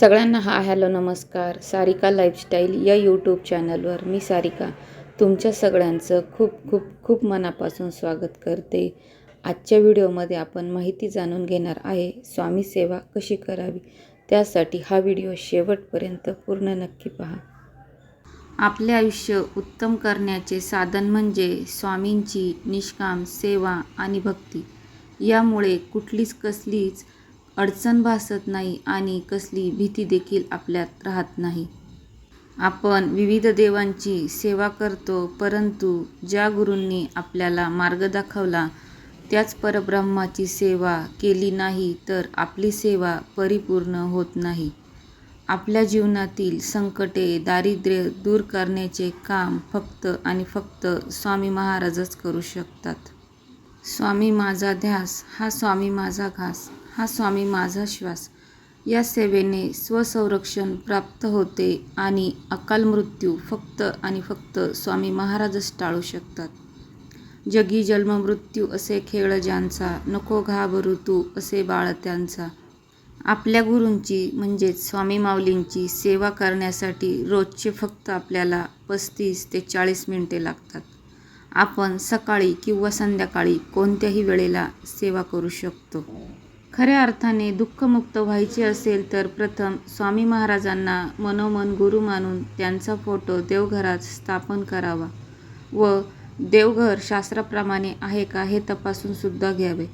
सगळ्यांना हा हॅलो नमस्कार. सारिका लाईफस्टाईल या यूट्यूब चॅनलवर मी सारिका तुमच्या सगळ्यांचं खूप खूप खूप मनापासून स्वागत करते. आजच्या व्हिडिओमध्ये आपण माहिती जाणून घेणार आहे स्वामी सेवा कशी करावी? त्यासाठी हा व्हिडिओ शेवटपर्यंत पूर्ण नक्की पहा. आपले आयुष्य उत्तम करण्याचे साधन म्हणजे स्वामींची निष्काम सेवा आणि भक्ती. यामुळे कुठलीच कसलीच अडचण भासत नाही आणि कसली भीती देखील आपल्यात राहत नाही. आपण विविध देवांची सेवा करतो परंतु ज्या गुरूंनी आपल्याला मार्ग दाखवला त्याच परब्रह्माची सेवा केली नाही तर आपली सेवा परिपूर्ण होत नाही. आपल्या जीवनातील संकटे दारिद्र्य दूर करण्याचे काम फक्त आणि फक्त स्वामी महाराजच करू शकतात. स्वामी माझा ध्यास हा स्वामी माझा घास. हा स्वामी माझा श्वास. या सेवेने स्वसंरक्षण प्राप्त होते आणि अकाल मृत्यू फक्त आणि फक्त स्वामी महाराजच टाळू शकतात. जगी जन्म मृत्यू असे खेळ ज्यांचा नको घाबरू तू असे बाळ त्यांचा. आपल्या गुरूंची म्हणजेच स्वामी माऊलींची सेवा करण्यासाठी रोजचे फक्त आपल्याला पस्तीस ते चाळीस मिनटे लागतात. आपण सकाळी किंवा संध्याकाळी कोणत्याही वेळेला सेवा करू शकतो. खऱ्या अर्थाने दुःखमुक्त व्हायचे असेल तर प्रथम स्वामी महाराजांना मनोमन गुरु मानून त्यांचा फोटो देवघरात स्थापन करावा व देवघर शास्त्राप्रमाणे आहे का हे तपासून सुद्धा घ्यावे.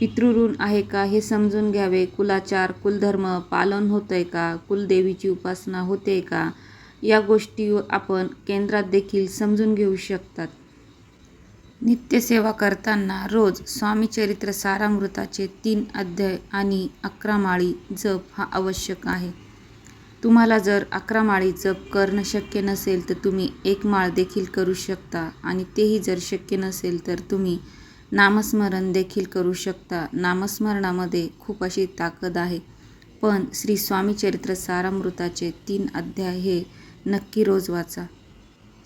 पितृऋण आहे का हे समजून घ्यावे. कुलाचार कुलधर्म पालन होतं आहे का? कुलदेवीची उपासना होते का? या गोष्टी आपण केंद्रात देखील समजून घेऊ शकतात. नित्यसेवा करताना रोज स्वामीचरित्र सारामृताचे तीन अध्याय आणि अकरा माळी जप हा आवश्यक आहे. तुम्हाला जर अकरा माळी जप करणं शक्य नसेल तर तुम्ही एक माळ देखील करू शकता आणि तेही जर शक्य नसेल तर तुम्ही नामस्मरण देखील करू शकता. नामस्मरणामध्ये खूप अशी ताकद आहे. पण श्री स्वामीचरित्र सारामृताचे तीन अध्याय हे नक्की रोज वाचा.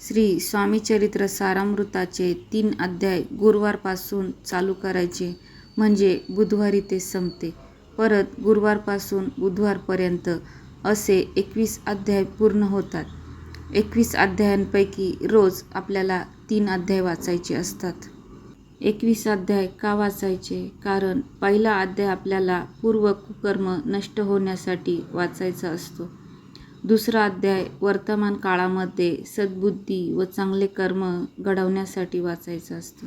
श्री स्वामीचरित्र सारामृताचे तीन अध्याय गुरुवारपासून चालू करायचे. म्हणजे बुधवारी ते संपते. परत गुरुवारपासून बुधवारपर्यंत असे एकवीस अध्याय पूर्ण होतात. एकवीस अध्यायांपैकी रोज आपल्याला तीन अध्याय वाचायचे असतात. एकवीस अध्याय का वाचायचे? कारण पहिला अध्याय आपल्याला पूर्व कुकर्म नष्ट होण्यासाठी वाचायचा असतो. दुसरा अध्याय वर्तमान काळामध्ये सद्बुद्धी व चांगले कर्म घडवण्यासाठी वाचायचा असतो.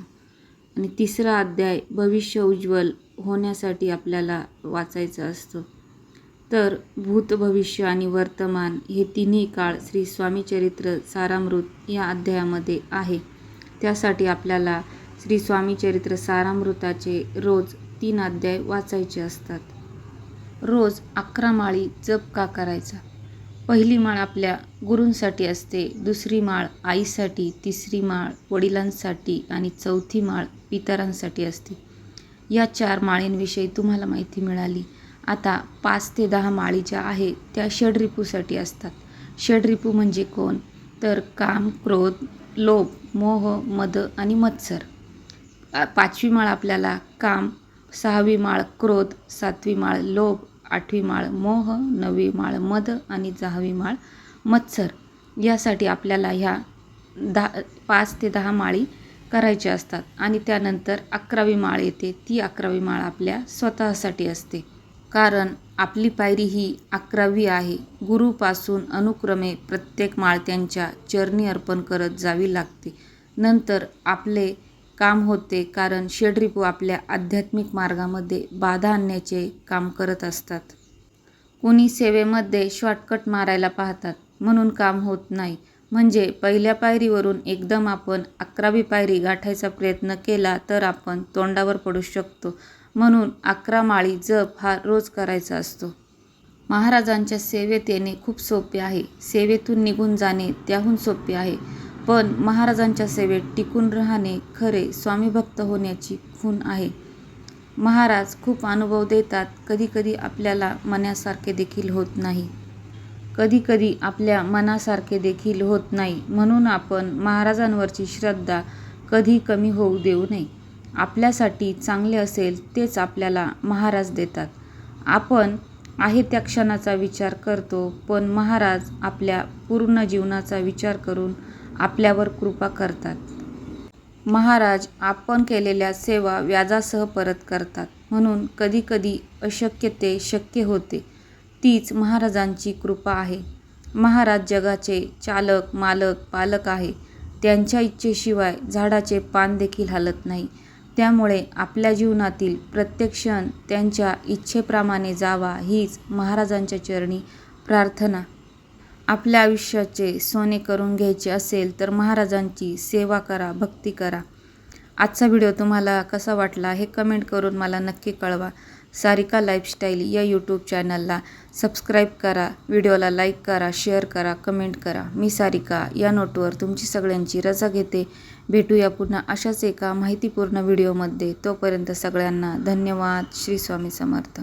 आणि तिसरा अध्याय भविष्य उज्ज्वल होण्यासाठी आपल्याला वाचायचा असतो. तर भूत भविष्य आणि वर्तमान हे तिन्ही काळ श्री स्वामीचरित्र सारामृत या अध्यायामध्ये आहे. त्यासाठी आपल्याला श्री स्वामीचरित्र सारामृताचे रोज तीन अध्याय वाचायचे असतात. रोज अकरा माळी जप का करायचा? पहिली माळ आपल्या गुरूंसाठी असते दुसरी माळ आईसाठी तिसरी माळ वडिलांसाठी आणि चौथी माळ पितरांसाठी असते. या चार माळींविषयी तुम्हाला माहिती मिळाली. आता पाच ते दहा माळी ज्या आहे त्या षडरिपूसाठी असतात. षडरिपू म्हणजे कोण? तर काम क्रोध लोभ मोह मद आणि मत्सर. पाचवी माळ आपल्याला काम सहावी माळ क्रोध सातवी माळ लोभ आठवी माळ मोह नववी माळ मद आणि दहावी माळ मत्सर. यासाठी आपल्याला ह्या दहा पाच ते दहा माळी करायच्या असतात. आणि त्यानंतर अकरावी माळ येते. ती अकरावी माळ आपल्या स्वतःसाठी असते. कारण आपली पायरी ही अकरावी आहे. गुरुपासून अनुक्रमे प्रत्येक माळ त्यांच्या चरणी अर्पण करत जावी लागते. नंतर आपले काम होते कारण षडरिपू आपल्या आध्यात्मिक मार्गामध्ये बाधा आणण्याचे काम करत असतात. कोणी सेवेमध्ये शॉर्टकट मारायला पाहतात म्हणून काम होत नाही. म्हणजे पहिल्या पायरीवरून एकदम आपण अकरावी पायरी गाठायचा प्रयत्न केला तर आपण तोंडावर पडू शकतो. म्हणून अकरा माळी जप हा रोज करायचा असतो. महाराजांच्या सेवेत येणे खूप सोपे आहे. सेवेतून निघून जाणे त्याहून सोपे आहे. पण महाराजांच्या सेवेत टिकून राहणे खरे स्वामीभक्त होण्याची खूण आहे. महाराज खूप अनुभव देतात कधीकधी आपल्याला मनासारखे देखील होत नाही. कधीकधी आपल्या मनासारखे देखील होत नाही म्हणून आपण महाराजांवरची श्रद्धा कधी कमी होऊ देऊ नये. आपल्यासाठी चांगले असेल तेच आपल्याला महाराज देतात. आपण आहे त्या क्षणाचा विचार करतो पण महाराज आपल्या पूर्ण जीवनाचा विचार करून आपल्यावर कृपा करतात. महाराज आपण केलेल्या सेवा व्याजासह परत करतात. म्हणून कधीकधी अशक्य ते शक्य होते. तीच महाराजांची कृपा आहे. महाराज जगाचे चालक मालक पालक आहे. त्यांच्या इच्छेशिवाय झाडाचे पान देखील हलत नाही. त्यामुळे आपल्या जीवनातील प्रत्येक क्षण त्यांच्या इच्छेप्रमाणे जावा हीच महाराजांच्या चरणी प्रार्थना. आपल्या आयुष्याचे सोने करून घ्यायचे असेल तर महाराजांची सेवा करा भक्ती करा. आजचा व्हिडिओ तुम्हाला कसा वाटला हे कमेंट करून मला नक्की कळवा. सारिका लाईफस्टाईल या यूट्यूब चॅनलला सबस्क्राईब करा व्हिडिओला लाईक करा शेअर करा कमेंट करा. मी सारिका या नोटवर तुमची सगळ्यांची रजा घेते. भेटूया पुन्हा अशाच एका माहितीपूर्ण व्हिडिओमध्ये. तोपर्यंत सगळ्यांना धन्यवाद. श्री स्वामी समर्थ.